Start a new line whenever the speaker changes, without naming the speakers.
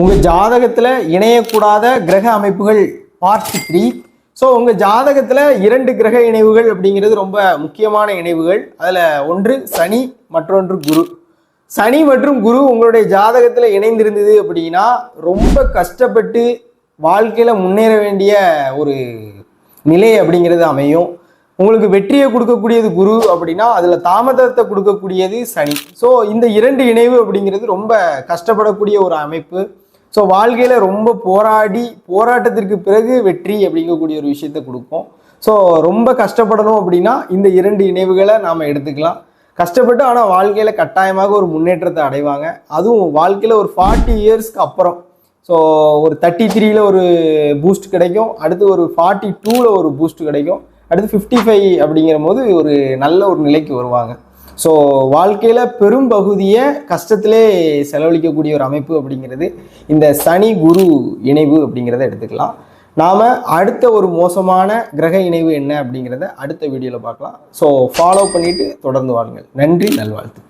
உங்கள் ஜாதகத்தில் இணையக்கூடாத கிரக அமைப்புகள் பார்ட் த்ரீ ஸோ உங்கள் ஜாதகத்தில் இரண்டு கிரக இணைவுகள் அப்படிங்கிறது ரொம்ப முக்கியமான இணைவுகள். அதில் ஒன்று சனி மற்றொன்று குரு. சனி மற்றும் குரு உங்களுடைய ஜாதகத்தில் இணைந்திருந்தது அப்படின்னா ரொம்ப கஷ்டப்பட்டு வாழ்க்கையில் முன்னேற வேண்டிய ஒரு நிலை அப்படிங்கிறது அமையும். உங்களுக்கு வெற்றியை கொடுக்கக்கூடியது குரு அப்படின்னா அதில் தாமதத்தை கொடுக்கக்கூடியது சனி. ஸோ இந்த இரண்டு இணைவு அப்படிங்கிறது ரொம்ப கஷ்டப்படக்கூடிய ஒரு அமைப்பு. ஸோ வாழ்க்கையில் ரொம்ப போராடி போராட்டத்திற்கு பிறகு வெற்றி அப்படிங்கக்கூடிய ஒரு விஷயத்த கொடுக்கும். ஸோ ரொம்ப கஷ்டப்படணும் அப்படின்னா இந்த இரண்டு இணைவுகளை நாம் எடுத்துக்கலாம். கஷ்டப்பட்டு ஆனால் வாழ்க்கையில் கட்டாயமாக ஒரு முன்னேற்றத்தை அடைவாங்க. அதுவும் வாழ்க்கையில் ஒரு ஃபார்ட்டி இயர்ஸ்க்கு அப்புறம். ஸோ ஒரு தேர்ட்டி த்ரீல ஒரு பூஸ்ட் கிடைக்கும். அடுத்து ஒரு ஃபார்ட்டி டூவில் ஒரு பூஸ்ட் கிடைக்கும். அடுத்து ஃபிஃப்டி ஃபைவ் அப்படிங்கிற போது ஒரு நல்ல ஒரு நிலைக்கு வருவாங்க. ஸோ வாழ்க்கையில் பெரும் பகுதியை கஷ்டத்திலே செலவழிக்கக்கூடிய ஒரு அமைப்பு அப்படிங்கிறது இந்த சனி குரு இணைவு அப்படிங்கிறத எடுத்துக்கலாம். நாம் அடுத்த ஒரு மோசமான கிரக இணைவு என்ன அப்படிங்கிறத அடுத்த வீடியோவில் பார்க்கலாம். ஸோ ஃபாலோ பண்ணிவிட்டு தொடர்ந்து வாருங்கள். நன்றி நல்வாழ்த்து